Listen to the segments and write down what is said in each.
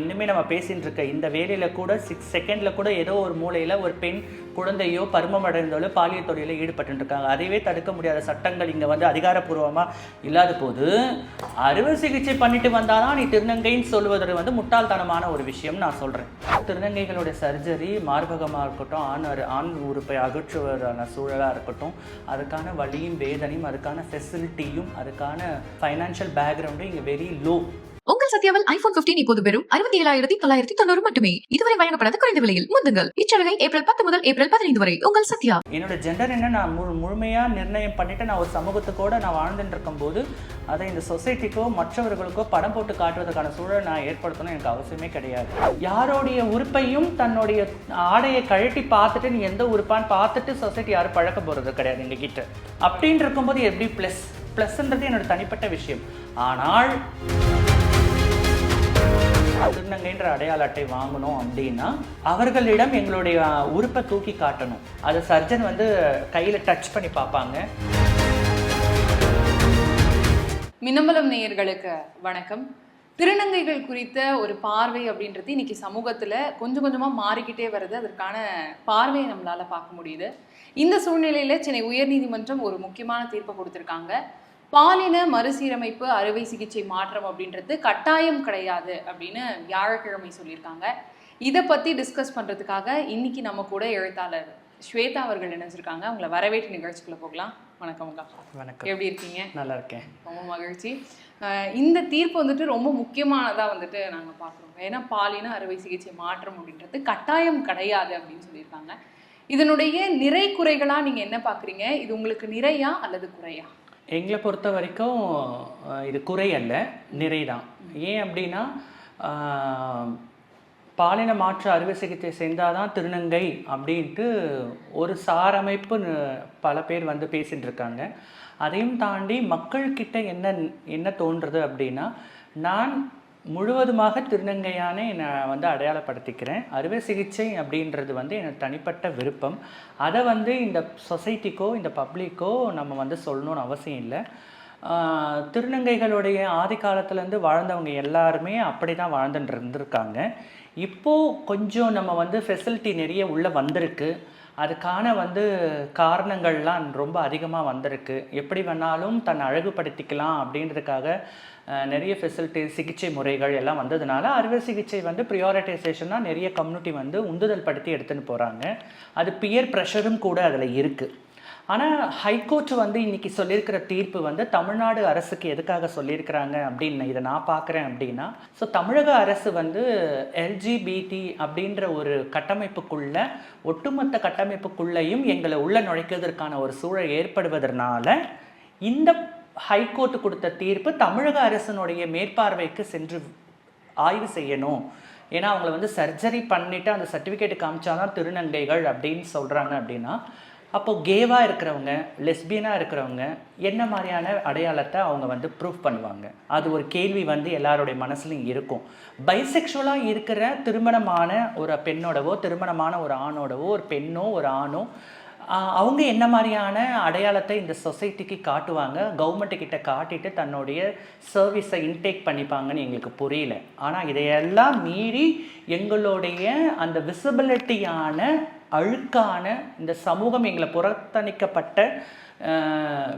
இன்னுமே நம்ம பேசிகிட்டு இருக்க இந்த வேலையில் கூட சிக்ஸ் செகண்டில் கூட ஏதோ ஒரு மூலையில் ஒரு பெண் குழந்தையோ பருமம் அடைந்தாலோ பாலியல் தொழிலில் ஈடுபட்டுருக்காங்க அதைவே அதையவே தடுக்க முடியாத சட்டங்கள் இங்கே வந்து அதிகாரப்பூர்வமாக இல்லாத போது அறுவை சிகிச்சை பண்ணிட்டு வந்தாதான் நீ திருநங்கைன்னு சொல்வதற்கு வந்து முட்டாள்தனமான ஒரு விஷயம் நான் சொல்கிறேன் திருநங்கைகளுடைய சர்ஜரி மார்பகமாக இருக்கட்டும் ஆண் அரு- ஆண் உறுப்பை அகற்றுவதான சூழலாக இருக்கட்டும் அதுக்கான வலியும் வேதனையும் அதுக்கான ஃபெசிலிட்டியும் அதுக்கான ஃபைனான்ஷியல் பேக்ரவுண்டும் இங்கே வெரி லோ உங்கள் சத்யாவில் ஐபோன் 15 இப்போது பெறும் அறுபத்தி ஏழாயிரத்தி தொள்ளாயிரத்தி தொண்ணூறு மட்டுமே. இதுவரை வழங்கப்படாத குறைந்த விலையில். முந்துங்கள். இச்சலுகை ஏப்ரல் பத்து முதல் ஏப்ரல் பதினைந்து வரை. உங்கள் சத்யா. என்னோட ஜெண்டர் என்ன? நான் முழு முழுமையா நிர்ணயம் பண்ணிட்டு நான் ஒரு சமூகத்துக்கோட நான் வாழ்ந்துட்டு இருக்கும்போது அதை இந்த சொசைட்டிக்கோ மற்றவர்களுக்கோ படம் போட்டு காட்டுவதற்கான சூழலை நான் ஏற்படுத்தணும் எனக்கு அவசியமே கிடையாது. யாரோடைய உறுப்பையும் தன்னுடைய ஆடையை கழட்டி பார்த்துட்டு நீ எந்த உறுப்பான்னு பார்த்துட்டு சொசைட்டி யாரும் பழக்க போகிறது கிடையாது எங்ககிட்ட. அப்படின்னு இருக்கும்போது எப்படி ப்ளஸ் ப்ளஸ்ன்றது என்னோட தனிப்பட்ட விஷயம். ஆனால் அப்படின்ற அடையாள அட்டை வாங்கணும் அப்படின்னா அவர்களிடம் எங்களுடைய உறுப்பை தூக்கி காட்டணும். அதை சர்ஜன் வந்து கையில் டச் பண்ணி பார்ப்பாங்க. மின்னம்பலம் நேயர்களுக்கு வணக்கம். திருநங்கைகள் குறித்த ஒரு பார்வை அப்படின்றது இன்னைக்கு சமூகத்தில் கொஞ்சம் கொஞ்சமாக மாறிக்கிட்டே வருது. அதற்கான பார்வையை நம்மளால் பார்க்க முடியுது. இந்த சூழ்நிலையில் சென்னை உயர்நீதிமன்றம் ஒரு முக்கியமான தீர்ப்பை கொடுத்துருக்காங்க. பாலின மறுசீரமைப்பு அறுவை சிகிச்சை மாற்றம் அப்படின்றது கட்டாயம் கிடையாது அப்படின்னு வியாழக்கிழமை சொல்லியிருக்காங்க. இதை பத்தி டிஸ்கஸ் பண்றதுக்காக இன்னைக்கு நம்ம கூட எழுத்தாளர் ஸ்வேதா அவர்கள் இணைஞ்சிருக்காங்க. அவங்கள வரவேற்று நிகழ்ச்சிக்குள்ள போகலாம். வணக்கம்க்கா வணக்கம். எப்படி இருக்கீங்க? நல்லா இருக்கேன். ரொம்ப மகிழ்ச்சி. இந்த தீர்ப்பு வந்துட்டு ரொம்ப முக்கியமானதா வந்துட்டு நாங்க பார்க்குறோம். ஏன்னா பாலின அறுவை சிகிச்சை மாற்றம் அப்படின்றது கட்டாயம் கிடையாது அப்படின்னு சொல்லியிருக்காங்க. இதனுடைய நிறை குறைகளா நீங்க என்ன பாக்குறீங்க இது உங்களுக்கு நிறையா அல்லது குறையா? எங்களை பொறுத்த வரைக்கும் இது குறை அல்ல நிறை தான் ஏன் அப்படின்னா பாலின மாற்று அறுவை சிகிச்சை செஞ்சால் தான் திருநங்கை அப்படின்ட்டு ஒரு சாரமைப்பு பல பேர் வந்து பேசிட்டு இருக்காங்க அதையும் தாண்டி மக்கள்கிட்ட என்ன என்ன தோன்றுறது அப்படின்னா நான் முழுவதுமாக திருநங்கையானே என்னை வந்து அடையாளப்படுத்திக்கிறேன். அறுவை சிகிச்சை அப்படின்றது வந்து எனக்கு தனிப்பட்ட விருப்பம். அதை வந்து இந்த சொசைட்டிக்கோ இந்த பப்ளிக்கோ நம்ம வந்து சொல்லணும்னு அவசியம் இல்லை. திருநங்கைகளுடைய ஆதி காலத்துலேருந்து வாழ்ந்தவங்க எல்லாருமே அப்படி தான் வாழ்ந்துட்டு இருந்திருக்காங்க. இப்போது கொஞ்சம் நம்ம வந்து ஃபெசிலிட்டி நிறைய உள்ளே வந்திருக்கு. அதுக்கான வந்து காரணங்கள்லாம் ரொம்ப அதிகமாக வந்திருக்கு. எப்படி வேணாலும் தன்னை அழகுபடுத்திக்கலாம் அப்படின்றதுக்காக நிறைய ஃபெசிலிட்டி சிகிச்சை முறைகள் எல்லாம் வந்ததுனால அறுவை சிகிச்சை வந்து ப்ரியாரிட்டைசேஷனாக நிறைய கம்யூனிட்டி வந்து உந்துதல் படுத்தி எடுத்துன்னு போகிறாங்க அது பியர் ப்ரெஷரும் கூட அதில் இருக்குது ஆனால் ஹைகோர்ட் வந்து இன்னைக்கு சொல்லியிருக்கிற தீர்ப்பு வந்து தமிழ்நாடு அரசுக்கு எதுக்காக சொல்லியிருக்கிறாங்க அப்படின்னு இதை நான் பார்க்குறேன் அப்படின்னா ஸோ தமிழக அரசு வந்து எல்ஜிபிடி அப்படின்ற ஒரு கட்டமைப்புக்குள்ள ஒட்டுமொத்த கட்டமைப்புக்குள்ளேயும் எங்களை உள்ள நுழைக்கிறதுக்கான ஒரு சூழல் ஏற்படுவதனால இந்த ஹைகோர்ட் கொடுத்த தீர்ப்பு தமிழக அரசினுடைய மேற்பார்வைக்கு சென்று ஆய்வு செய்யணும். ஏன்னா அவங்கள வந்து சர்ஜரி பண்ணிவிட்டு அந்த சர்டிஃபிகேட் காமிச்சாதான் திருநங்கைகள் அப்படின்னு சொல்கிறாங்க அப்படின்னா அப்போது கேவாக இருக்கிறவங்க லெஸ்பியனாக இருக்கிறவங்க என்ன மாதிரியான அடையாளத்தை அவங்க வந்து ப்ரூஃப் பண்ணுவாங்க? அது ஒரு கேள்வி வந்து எல்லாருடைய மனசுலையும் இருக்கும். பைசெக்ஷுவலாக இருக்கிற திருமணமான ஒரு பெண்ணோடவோ திருமணமான ஒரு ஆணோடவோ ஒரு பெண்ணோ ஒரு ஆணோ அவங்க என்ன மாதிரியான அடையாளத்தை இந்த சொசைட்டிக்கு காட்டுவாங்க? கவர்மெண்ட்டு கிட்ட காட்டிட்டு தன்னுடைய சர்வீஸை இன்டேக் பண்ணிப்பாங்கன்னு எங்களுக்கு புரியல. ஆனால் இதையெல்லாம் மீறி எங்களுடைய அந்த விசிபிலிட்டியான அழுக்கான இந்த சமூகம் எங்களை புறத்தணிக்கப்பட்ட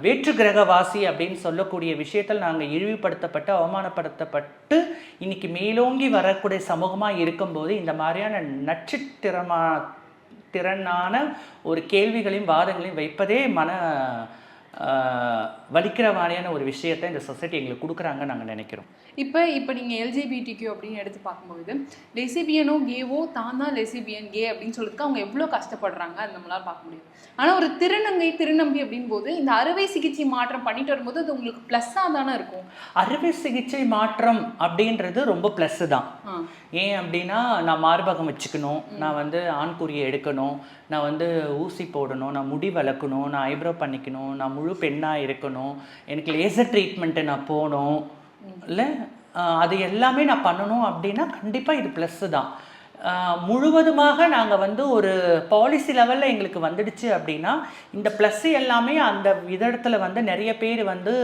வேற்று கிரகவாசி அப்படின்னு சொல்லக்கூடிய விஷயத்தில் நாங்கள் இழிவுபடுத்தப்பட்டு அவமானப்படுத்தப்பட்டு இன்னைக்கு மேலோங்கி வரக்கூடிய சமூகமாக இருக்கும்போது இந்த மாதிரியான நச்சுத்திறமா திறனான ஒரு கேள்விகளையும் வாதங்களையும் வைப்பதே மன வலிக்கிற மாதிரியான ஒரு விஷயத்தை இந்த சொசைட்டி எங்களுக்கு கொடுக்குறாங்கன்னு நாங்கள் நினைக்கிறோம். இப்போ இப்போ நீங்கள் எல்ஜிபிடிக்யூ அப்படின்னு எடுத்து பார்க்கும்போது லெசிபியனோ கேவோ தான் தான் லெசிபியன் கே அப்படின்னு சொல்றதுக்கு அவங்க எவ்வளோ கஷ்டப்படுறாங்க அது நம்மளால பார்க்க முடியும். ஆனால் ஒரு திருநங்கை திருநம்பி அப்படின் போது இந்த அறுவை சிகிச்சை மாற்றம் பண்ணிட்டு வரும்போது அது உங்களுக்கு ப்ளஸ்ஸாக தானே இருக்கும்? அறுவை சிகிச்சை மாற்றம் அப்படின்றது ரொம்ப ப்ளஸ்ஸு தான். ஏன் அப்படின்னா நான் மார்பகம் வச்சுக்கணும் நான் வந்து ஆண்குறியை எடுக்கணும் நான் வந்து ஊசி போடணும் நான் முடி வளர்க்கணும் நான் ஐப்ரோ பண்ணிக்கணும் நான் முழு பெண்ணாக இருக்கணும் எனக்கு லேசர் ட்ரீட்மெண்ட்டு நான் போகணும். இல்லை அது எல்லாமே நான் பண்ணணும் அப்படின்னா கண்டிப்பாக இது ப்ளஸ்ஸு தான். முழுவதுமாக நாங்கள் வந்து ஒரு பாலிசி லெவலில் எங்களுக்கு வந்துடுச்சு அப்படின்னா இந்த ப்ளஸ் எல்லாமே அந்த விதத்தில் வந்து நிறைய பேர் வந்து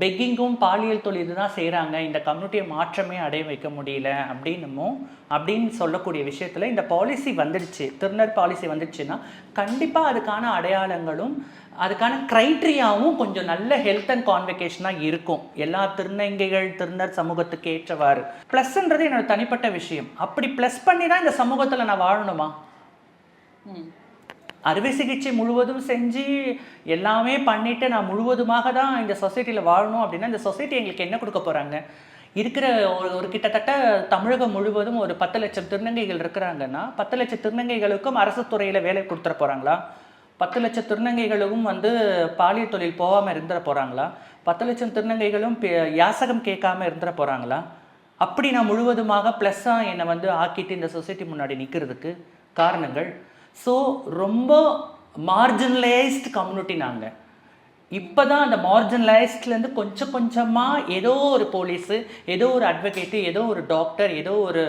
பெக்கிங்கும் பாலியல் தொழில் தான் செய்கிறாங்க இந்த கம்யூனிட்டியை மாற்றமே அடைய வைக்க முடியல அப்படின்னுமோ அப்படின்னு சொல்லக்கூடிய விஷயத்தில் இந்த பாலிசி வந்துடுச்சு. திருநர் பாலிசி வந்துடுச்சுன்னா கண்டிப்பாக அதுக்கான அடையாளங்களும் அதுக்கான க்ரைட்டீரியாவும் கொஞ்சம் நல்ல ஹெல்த் அண்ட் கான்வெகேஷனாக இருக்கும். எல்லா திருநங்கைகள் திருநர் சமூகத்துக்கு ஏற்றவாறு. ப்ளஸ்ன்றது என்னோட தனிப்பட்ட விஷயம். அப்படி ப்ளஸ் பண்ணி தான் இந்த சமூகத்தில் நான் வாழணுமா? ம். அறுவை சிகிச்சை முழுவதும் செஞ்சு எல்லாமே பண்ணிட்டு நான் முழுவதுமாக தான் இந்த சொசைட்டியில் வாழணும் அப்படின்னா இந்த சொசைட்டி எங்களுக்கு என்ன கொடுக்க போகிறாங்க இருக்கிற ஒரு ஒரு கிட்டத்தட்ட தமிழகம் முழுவதும் ஒரு பத்து லட்சம் திருநங்கைகள் இருக்கிறாங்கன்னா பத்து லட்சம் திருநங்கைகளுக்கும் அரசு துறையில் வேலை கொடுத்துட போகிறாங்களா பத்து லட்சம் திருநங்கைகளும் வந்து பாலியல் தொழில் போகாமல் இருந்துட போகிறாங்களா பத்து லட்சம் திருநங்கைகளும் பே- யாசகம் கேட்காம இருந்துட போகிறாங்களா அப்படி நான் முழுவதுமாக ப்ளஸ்ஸாக என்னை வந்து ஆக்கிட்டு இந்த சொசைட்டி முன்னாடி நிற்கிறதுக்கு காரணங்கள். ஸோ ரொம்ப மார்ஜினலைஸ்ட் கம்யூனிட்டி நாங்கள் இப்போ தான் அந்த மார்ஜினலைஸ்ட்லேருந்து கொஞ்சம் கொஞ்சமாக ஏதோ ஒரு போலீஸு ஏதோ ஒரு அட்வொகேட்டு ஏதோ ஒரு டாக்டர் ஏதோ ஒரு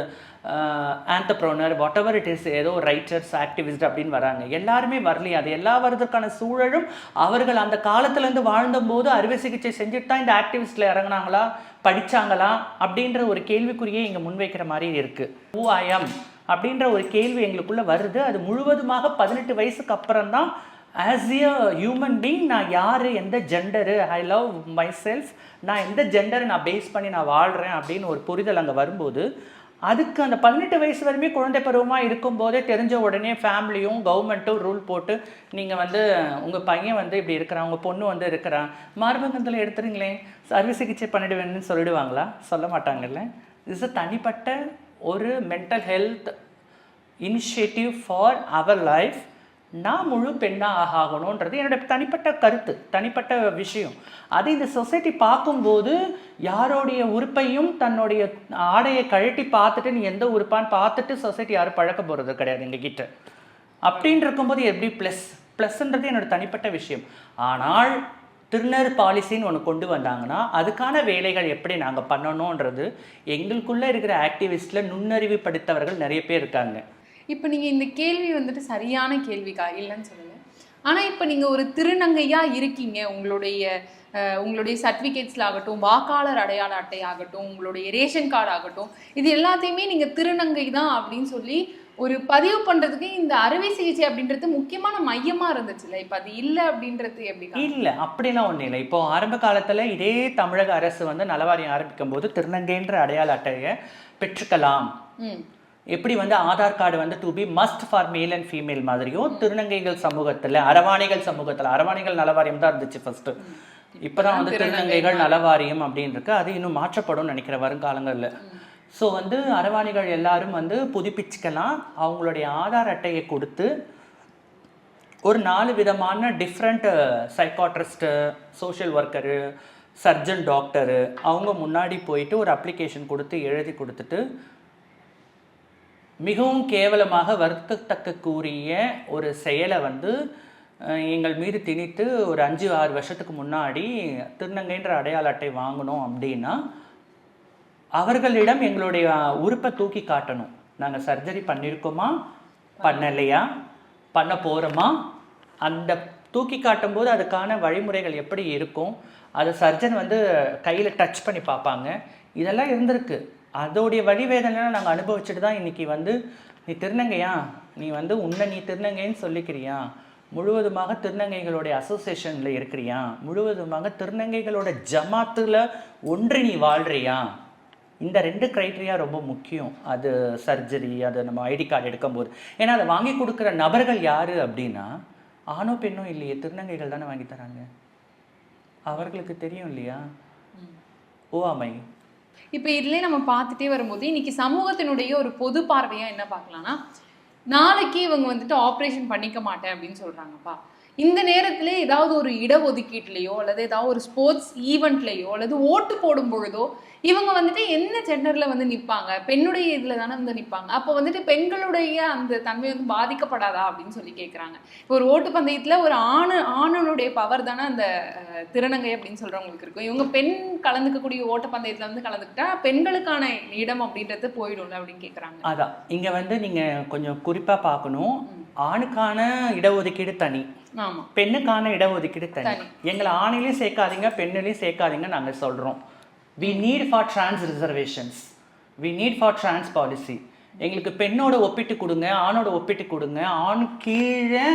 entrepreneur whatever it is ஏதோ ரைட்டர்ஸ் ஆக்டிவிஸ்ட் அப்படின்னு வராங்க. எல்லாருமே வரலையே. அது எல்லா வரதுக்கான சூழலும் அவர்கள் அந்த காலத்துலேருந்து வாழ்ந்தபோது அறுவை சிகிச்சை செஞ்சுட்டு தான் இந்த ஆக்டிவிஸ்டில் இறங்குனாங்களா? படிச்சாங்களா? அப்படின்ற ஒரு கேள்விக்குறியே இங்கே முன்வைக்கிற மாதிரி இருக்குது ஊ ஐஎம் அப்படின்ற ஒரு கேள்வி எங்களுக்குள்ளே வருது. அது முழுவதுமாக பதினெட்டு வயசுக்கு அப்புறம் தான் ஆஸ் எ ஹியூமன் பீங் நான் யார் எந்த gender I love myself நான் எந்த ஜெண்டரை நான் பேஸ் பண்ணி நான் வாழ்கிறேன் அப்படின்னு ஒரு புரிதல் அங்கே வரும்போது அதுக்கு அந்த பதினெட்டு வயசு வரையுமே குழந்தை பருவமாக இருக்கும்போதே தெரிஞ்ச உடனே ஃபேமிலியும் கவர்மெண்ட்டும் ரூல் போட்டு நீங்கள் வந்து உங்கள் பையன் வந்து இப்படி இருக்கிறான் உங்கள் பொண்ணு வந்து இருக்கிறான் மார்பகத்தில் எடுத்துருங்களேன் அறுவை சிகிச்சை பண்ணிடுவேன்னு சொல்லிடுவாங்களா? சொல்ல மாட்டாங்கல்ல. இஸ் அ தனிப்பட்ட ஒரு mental health initiative for our life நான் முழு பெண்ணாக ஆகணுன்றது என்னோட தனிப்பட்ட கருத்து தனிப்பட்ட விஷயம். அது இந்த சொசைட்டி பார்க்கும்போது யாரோடைய உறுப்பையும் தன்னுடைய ஆடையை கழட்டி பார்த்துட்டு நீ எந்த உறுப்பான்னு பார்த்துட்டு சொசைட்டி யாரும் பழக்க போகிறது கிடையாது எங்ககிட்ட. அப்படின்னு இருக்கும்போது எப்படி ப்ளஸ் ப்ளஸ்ன்றது என்னோட தனிப்பட்ட விஷயம். ஆனால் திருநர் பாலிசின்னு ஒன்று கொண்டு வந்தாங்கன்னா அதுக்கான வேலைகள் எப்படி நாங்கள் பண்ணணுன்றது எங்களுக்குள்ளே இருக்கிற ஆக்டிவிஸ்டில் நுண்ணறிவு படித்தவர்கள் நிறைய பேர் இருக்காங்க. இப்போ நீங்கள் இந்த கேள்வி வந்துட்டு சரியான கேள்விக்கா? இல்லைன்னு சொல்லலை ஆனால் இப்போ நீங்கள் ஒரு திருநங்கையாக இருக்கீங்க. உங்களுடைய உங்களுடைய சர்டிஃபிகேட்ஸில் ஆகட்டும் வாக்காளர் அடையாள அட்டை ஆகட்டும் உங்களுடைய ரேஷன் கார்டு ஆகட்டும் இது எல்லாத்தையுமே நீங்கள் திருநங்கை தான் அப்படின்னு சொல்லி ஒரு பதிவு பண்ணுறதுக்கு இந்த அறுவை சிகிச்சை அப்படின்றது முக்கியமான மையமாக இருந்துச்சுல்ல? இப்போ அது இல்லை அப்படின்றது எப்படி இல்லை அப்படிலாம் ஒன்றும் இல்லை. இப்போ ஆரம்ப காலத்தில் இதே தமிழக அரசு வந்து நலவாரியம் ஆரம்பிக்கும் போது திருநங்கைன்ற அடையாள அட்டையை பெற்றுக்கலாம். ம். எப்படி வந்து ஆதார் கார்டு வந்து to be must for male and female மாதிரியும் திருநங்கைகள் சமூகத்தில் அரவாணிகள் சமூகத்தில் அரவாணிகள் நலவாரியம் தான் இருந்துச்சு ஃபர்ஸ்ட் இப்போதான் வந்து திருநங்கைகள் நலவாரியம் அப்படின்னு இருக்கு அது இன்னும் மாற்றப்படும் நினைக்கிற வருங்காலங்களில். ஸோ வந்து அரவாணிகள் எல்லாரும் வந்து புதுப்பிச்சுக்கலாம். அவங்களுடைய ஆதார் அட்டையை கொடுத்து ஒரு நாலு விதமான different psychiatrist social worker surgeon doctor அவங்க முன்னாடி போயிட்டு ஒரு அப்ளிகேஷன் கொடுத்து எழுதி கொடுத்துட்டு மிகவும் கேவலமாக வருத்தத்தக்கக்கூடிய ஒரு செயலை வந்து எங்கள் மீது திணித்து ஒரு அஞ்சு ஆறு வருஷத்துக்கு முன்னாடி திருநங்கைன்ற அடையாள அட்டை வாங்கணும் அப்படின்னா அவர்களிடம் எங்களுடைய உறுப்பை தூக்கி காட்டணும். நாங்கள் சர்ஜரி பண்ணியிருக்கோமா பண்ணலையா? பண்ண போகிறோமா அந்த தூக்கி காட்டும்போது அதுக்கான வழிமுறைகள் எப்படி இருக்கும்? அதை சர்ஜன் வந்து கையில் டச் பண்ணி பார்ப்பாங்க. இதெல்லாம் இருந்திருக்கு. அதோடைய வழிவேதனைலாம் நாங்கள் அனுபவிச்சுட்டு தான் இன்னைக்கு வந்து நீ திருநங்கையா? நீ வந்து உன்னை நீ திருநங்கைன்னு சொல்லிக்கிறியா? முழுவதுமாக திருநங்கைகளுடைய அசோசியேஷனில் இருக்கிறியா? முழுவதுமாக திருநங்கைகளோட ஜமாத்தில் ஒன்று நீ வாழ்றியா? இந்த ரெண்டு க்ரைட்டீரியா ரொம்ப முக்கியம். அது சர்ஜரி அது நம்ம ஐடி கார்டு எடுக்கும்போது. ஏன்னா அதை வாங்கி கொடுக்குற நபர்கள் யார் அப்படின்னா ஆணோ பெண்ணோ இல்லையே திருநங்கைகள் தானே வாங்கி தராங்க. அவர்களுக்கு தெரியும் இல்லையா? ஓவாமை இப்போ இதுலேயே நம்ம பார்த்துட்டே வரும்போது இன்னைக்கு சமூகத்தினுடைய ஒரு பொது பார்வையா என்ன பார்க்கலாம்னா நாளைக்கு இவங்க வந்துட்டு ஆப்ரேஷன் பண்ணிக்க மாட்டேன் அப்படின்னு சொல்றாங்கப்பா. இந்த நேரத்துல ஏதாவது ஒரு இடஒதுக்கீட்டுலயோ அல்லது ஏதாவது ஒரு ஸ்போர்ட்ஸ் ஈவெண்ட்லயோ அல்லது ஓட்டு போடும் பொழுதோ இவங்க வந்துட்டு என்ன ஜெண்டர்ல வந்து நிப்பாங்க? பெண்ணுடைய இதுல தானே வந்து நிப்பாங்க? அப்போ வந்துட்டு பெண்களுடைய அந்த தன்மை வந்து பாதிக்கப்படாதா அப்படின்னு சொல்லி கேக்குறாங்க. இப்போ ஒரு ஓட்டு பந்தயத்துல ஒரு ஆணு ஆணனுடைய பவர் தானே அந்த திருநங்கை அப்படின்னு சொல்றவங்களுக்கு இருக்கும். இவங்க பெண் கலந்துக்கக்கூடிய ஓட்ட பந்தயத்துல வந்து கலந்துக்கிட்டா பெண்களுக்கான இடம் அப்படின்றது போயிடும்ல அப்படின்னு கேக்குறாங்க. அதான். இங்க வந்து நீங்க கொஞ்சம் குறிப்பா பார்க்கணும். ஆணுக்கான இடஒதுக்கீடு தனி. பெண்ணுக்கான இடஒதுக்கீடு தனி. தனி. எங்களை ஆணிலையும் சேர்க்காதீங்க பெண்ணிலையும் சேர்க்காதீங்க நாங்க சொல்றோம். We need for trans reservations we need for trans policy எங்களுக்கு பெண்ணோட ஒப்பிட்டு கொடுங்க ஆணோட ஒப்பிட்டு கொடுங்க. ஆண் கீழே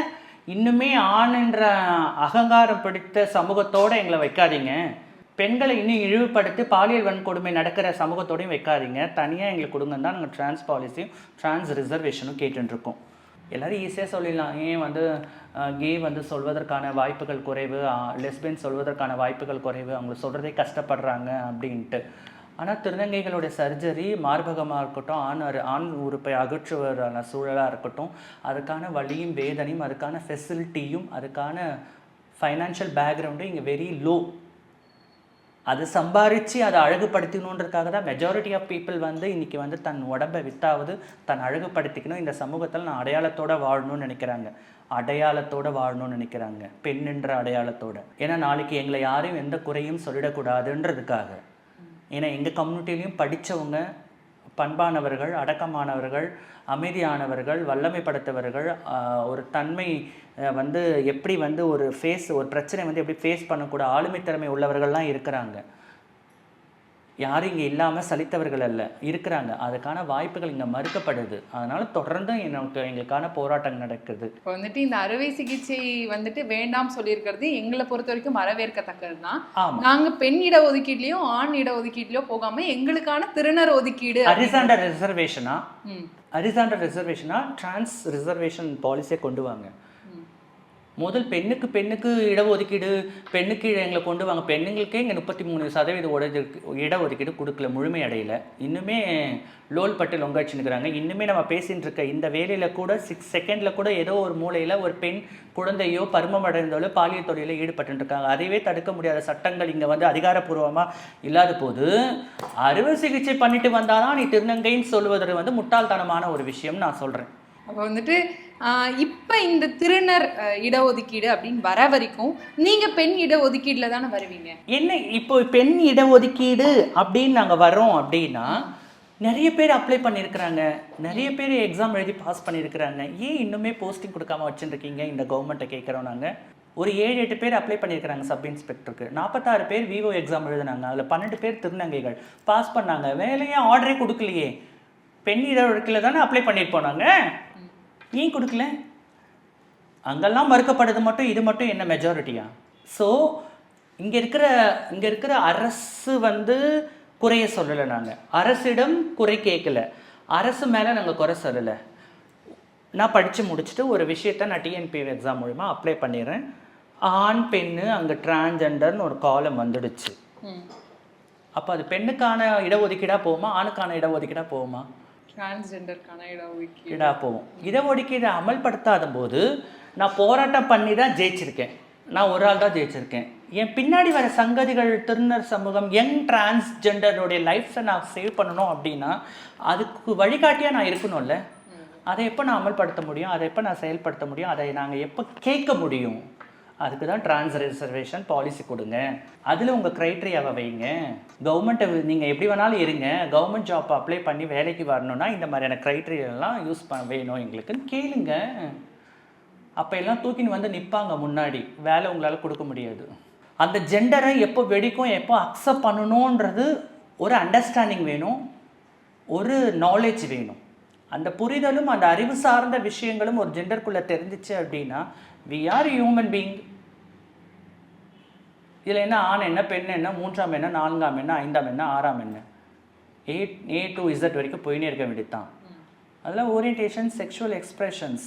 இன்னுமே ஆண்ன்ற அகங்காரம் பிடித்த சமூகத்தோட எங்களை வைக்காதீங்க. பெண்களை இன்னும் இழிவுபடுத்தி பாலியல் வன்கொடுமை நடக்கிற சமூகத்தோடையும் வைக்காதீங்க. தனியாக எங்களுக்கு கொடுங்கன்னு தான் நாங்கள் trans பாலிசியும் trans ரிசர்வேஷனும் கேட்டுட்டு இருக்கோம். எல்லாரும் ஈஸியாக சொல்லிடலாம். ஏன் வந்து கே வந்து சொல்வதற்கான வாய்ப்புகள் குறைவு லெஸ்பியன் சொல்வதற்கான வாய்ப்புகள் குறைவு அவங்க சொல்கிறதே கஷ்டப்படுறாங்க அப்படின்ட்டு. ஆனால் திருநங்கைகளுடைய சர்ஜரி மார்பகமாக இருக்கட்டும் ஆண் அரு ஆண் உறுப்பை அகற்றுவதான சூழலாக இருக்கட்டும் அதுக்கான வழியும் வேதனையும் அதுக்கான ஃபெசிலிட்டியும் அதுக்கான ஃபைனான்ஷியல் பேக்ரவுண்டும் இங்கே வெரி லோ அது சம்பாரித்து அதை அழகுபடுத்தணுன்றதுக்காக தான் மெஜாரிட்டி ஆஃப் பீப்புள் வந்து இன்னைக்கு வந்து தன் உடம்பை வித்தாவது தன் அழகுபடுத்திக்கணும். இந்த சமூகத்தில் நான் அடையாளத்தோட வாழணும்னு நினைக்கிறாங்க. அடையாளத்தோட வாழணும்னு நினைக்கிறாங்க. பெண்ணுன்ற அடையாளத்தோட. ஏன்னா நாளைக்கு எங்களை யாரையும் எந்த குறையும் சொல்லிடக்கூடாதுன்றதுக்காக. ஏன்னா எங்கள் கம்யூனிட்டிலையும் படித்தவங்க பண்பானவர்கள் அடக்கமானவர்கள் அமைதியானவர்கள் வல்லமை படைத்தவர்கள் ஒரு தன்மை வந்து எப்படி வந்து ஒரு ஃபேஸ் ஒரு பிரச்சனை வந்து எப்படி ஃபேஸ் பண்ணக்கூட ஆளுமை திறமை உள்ளவர்கள்லாம் இருக்கிறாங்க. யாரும் இங்கே இல்லாமல் சலித்தவர்கள் அல்ல இருக்கிறாங்க. அதுக்கான வாய்ப்புகள் இங்கே மறுக்கப்படுது. அதனால தொடர்ந்து எனக்கு எங்களுக்கான போராட்டம் நடக்குது. இப்போ வந்துட்டு இந்த அறுவை சிகிச்சை வந்துட்டு வேண்டாம் சொல்லியிருக்கிறது எங்களை பொறுத்த வரைக்கும் வரவேற்கத்தக்கது தான் ஆமாம் நாங்க பெண் இட ஒதுக்கீட்லயும் ஆண் இட ஒதுக்கீட்லயோ போகாம எங்களுக்கான திருநர் ஒதுக்கீடு அரிசாண்டர் ரிசர்வேஷனா ம், ரிசர்வேஷனாக ட்ரான்ஸ் ரிசர்வேஷன் பாலிசியை கொண்டு வாங்க. முதல் பெண்ணுக்கு பெண்ணுக்கு இடஒதுக்கீடு பெண்ணுக்கு எங்களை கொண்டு வாங்க. பெண்ணுங்களுக்கே இங்கே முப்பத்தி மூணு சதவீத உடது இடஒதுக்கீடு கொடுக்கல முழுமையடையில இன்னுமே லோல் பட்டு லொங்காச்சுன்னுக்குறாங்க இன்னுமே நம்ம பேசிட்டு இருக்க இந்த வேலையில் கூட சிக்ஸ் செகண்டில் கூட ஏதோ ஒரு மூலையில் ஒரு பெண் குழந்தையோ பருமம் அடைந்தாலோ பாலியல் தொழிலில் ஈடுபட்டு இருக்காங்க அதையே தடுக்க முடியாத சட்டங்கள் இங்கே வந்து அதிகாரப்பூர்வமாக இல்லாத போது அறுவை சிகிச்சை பண்ணிட்டு வந்தாதான் நீ திருநங்கைன்னு சொல்வதற்கு வந்து முட்டாள்தனமான ஒரு விஷயம் நான் சொல்கிறேன் அப்போ வந்துட்டு இப்போ இந்த திருநர் இடஒதுக்கீடு அப்படின்னு வர வரைக்கும் நீங்கள் பெண் இடஒதுக்கீடில் தானே வருவீங்க? என்ன இப்போ பெண் இடஒதுக்கீடு அப்படின்னு நாங்கள் வரோம் அப்படின்னா நிறைய பேர் அப்ளை பண்ணியிருக்கிறாங்க நிறைய பேர் எக்ஸாம் எழுதி பாஸ் பண்ணியிருக்கிறாங்க ஏன் இன்னுமே போஸ்டிங் கொடுக்காம வச்சுருக்கீங்க? இந்த கவர்மெண்ட்டை கேட்குறோம் நாங்கள் ஒரு ஏழு எட்டு பேர் அப்ளை பண்ணியிருக்கிறாங்க சப் இன்ஸ்பெக்டருக்கு நாற்பத்தாறு பேர் விவோ எக்ஸாம் எழுதினாங்க. அதில் பன்னெண்டு பேர் திருநங்கைகள் பாஸ் பண்ணாங்க. வேலையே ஆர்டரே கொடுக்கலையே. பெண் இடஒதுக்கீடுல தானே அப்ளை பண்ணிட்டு போனாங்க? ஏன் கொடுக்கல? அங்கெல்லாம் மறுக்கப்படுது மட்டும் இது மட்டும் என்ன மெஜாரிட்டியா ஸோ இங்கே இருக்கிற இங்கே இருக்கிற அரசு வந்து குறைய சொல்லலை நாங்கள் அரசிடம் குறை கேட்கல. அரசு மேலே நாங்கள் குறை சொல்லலை. நான் படித்து முடிச்சுட்டு ஒரு விஷயத்த நான் டிஎன்பி எக்ஸாம் மூலிமா அப்ளை பண்ணிடுறேன். ஆண் பெண்ணு அங்கே டிரான்ஜெண்டர்னு ஒரு காலம் வந்துடுச்சு. அப்போ அது பெண்ணுக்கான இடஒதுக்கீடாக போகுமா? ஆணுக்கான இடஒதுக்கீடாக போகுமா? டிரான்ஸ்ஜெண்டருக்கான இடஒதுக்கீடு இடா போகும் இடஒதுக்கீடு அமல்படுத்தாத போது நான் போராட்டம் பண்ணி தான் ஜெயிச்சிருக்கேன். நான் ஒரு ஆள் தான் ஜெயிச்சிருக்கேன். என் பின்னாடி வர சங்கதிகள் திருநர் சமூகம் யங் டிரான்ஸ்ஜெண்டருடைய லைஃப்ஸை நான் சேவ் பண்ணணும் அப்படின்னா அதுக்கு வழிகாட்டியாக நான் இருக்கணும்ல. அதை எப்போ நான் அமல்படுத்த முடியும்? அதை எப்போ நான் செயல்படுத்த முடியும்? அதை நாங்கள் எப்போ கேட்க முடியும்? அதுக்கு தான் ட்ரான்ஸ் ரிசர்வேஷன் பாலிசி கொடுங்க. அதில் உங்கள் க்ரைட்டீரியாவை வைங்க. கவர்மெண்ட்டை நீங்கள் எப்படி வேணாலும் இருங்க. கவர்மெண்ட் ஜாப் அப்ளை பண்ணி வேலைக்கு வரணும்னா இந்த மாதிரியான க்ரைட்டீரியெல்லாம் யூஸ் பண்ண வேணும் எங்களுக்குன்னு கேளுங்க. அப்போ எல்லாம் தூக்கின்னு வந்து நிற்பாங்க முன்னாடி. வேலை உங்களால் கொடுக்க முடியாது. அந்த ஜெண்டரை எப்போ வெடிக்கும் எப்போ அக்செப்ட் பண்ணணுன்றது ஒரு அண்டர்ஸ்டாண்டிங் வேணும். ஒரு நாலேஜ் வேணும். அந்த புரிதலும் அந்த அறிவு சார்ந்த விஷயங்களும் ஒரு ஜெண்டருக்குள்ளே தெரிஞ்சிச்சு அப்படின்னா வி ஆர் ஹியூமன் பீயிங் இதில் என்ன ஆண் என்ன பெண் என்ன மூன்றாம் என்ன நான்காம் என்ன ஐந்தாம் என்ன ஆறாம் என்ன? ஏ ஏ டு இசட் வரைக்கும் போயினே இருக்க வேண்டியதுதான். அதெல்லாம் ஓரியன்டேஷன் செக்ஷுவல் எக்ஸ்பிரஷன்ஸ்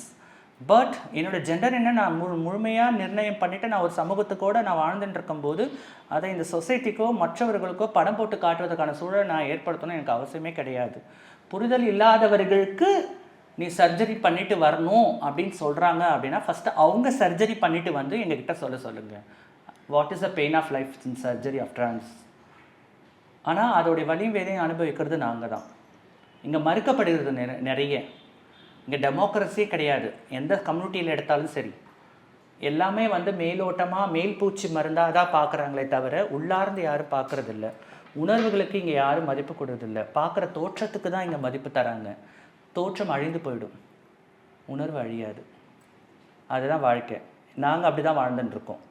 பட் என்னோட ஜெண்டர் என்ன நான் முழு முழுமையாக நிர்ணயம் பண்ணிவிட்டு நான் ஒரு சமூகத்துக்கோடு நான் வாழ்ந்துட்டு இருக்கும்போது அதை இந்த சொசைட்டிக்கோ மற்றவர்களுக்கோ படம் போட்டு காட்டுவதற்கான சூழலை நான் ஏற்படுத்தணும் எனக்கு அவசியமே கிடையாது. புரிதல் இல்லாதவர்களுக்கு நீ சர்ஜரி பண்ணிட்டு வரணும் அப்படின்னு சொல்கிறாங்க அப்படின்னா ஃபஸ்ட்டு அவங்க சர்ஜரி பண்ணிட்டு வந்து எங்ககிட்ட சொல்ல சொல்லுங்கள் what is the pain of life in surgery of trans ஆனால் அதோடைய வலி வேதையும் அனுபவிக்கிறது நாங்கள் தான் இங்கே மறுக்கப்படுகிறது நிறைய. இங்கே டெமோக்ரஸியே கிடையாது. எந்த கம்யூனிட்டியில் எடுத்தாலும் சரி. எல்லாமே வந்து மேலோட்டமாக மேல் பூச்சி மருந்தாக தான் பார்க்குறாங்களே தவிர உள்ளார்ந்து யாரும் பார்க்கறதில்ல. உணர்வுகளுக்கு இங்கே யாரும் மதிப்பு கொடுறதில்ல. பார்க்குற தோற்றத்துக்கு தான் இங்கே மதிப்பு தராங்க. தோற்றம் அழிந்து போயிடும். உணர்வு அழியாது. அதுதான் வாழ்க்கை. நாங்கள் அப்படி தான் இருக்கோம்.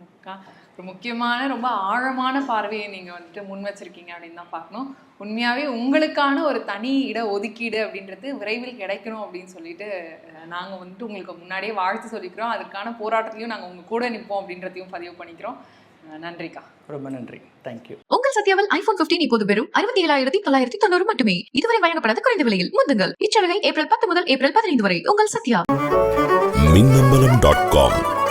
இருக்கோம் அக்கா ஒரு முக்கியமான ரொம்ப ஆழமான பார்வையை நீங்க வந்துட்டு முன் வச்சிருக்கீங்க அப்படின்னு தான் பார்க்கணும். உண்மையாவே உங்களுக்கான ஒரு தனி இட ஒதுக்கீடு அப்படின்றது விரைவில் கிடைக்கணும் அப்படின்னு சொல்லிட்டு அஹ், நாங்க வந்துட்டு உங்களுக்கு முன்னாடியே வாழ்த்து சொல்லிக்கிறோம். அதற்கான போராட்டத்திலையும் நாங்க உங்க கூட நிற்போம் அப்படின்றதையும் பதிவு பண்ணிக்கிறோம். நன்றிக்கா. ரொம்ப நன்றி. தேங்க்யூ உங்கள் சத்யாவில் ஐபோன் 15 இப்போது வெறும் அறுபத்தி ஏழாயிரத்தி தொள்ளாயிரத்தி தொண்ணூறு மட்டுமே. இதுவரை வழங்கப்படாத குறைந்த விலையில் முந்துங்கள். இச்சலுகை ஏப்ரல் பத்து முதல் ஏப்ரல் பதினைந்து வரை. உங்கள் சத்யா. Minnambalam dot com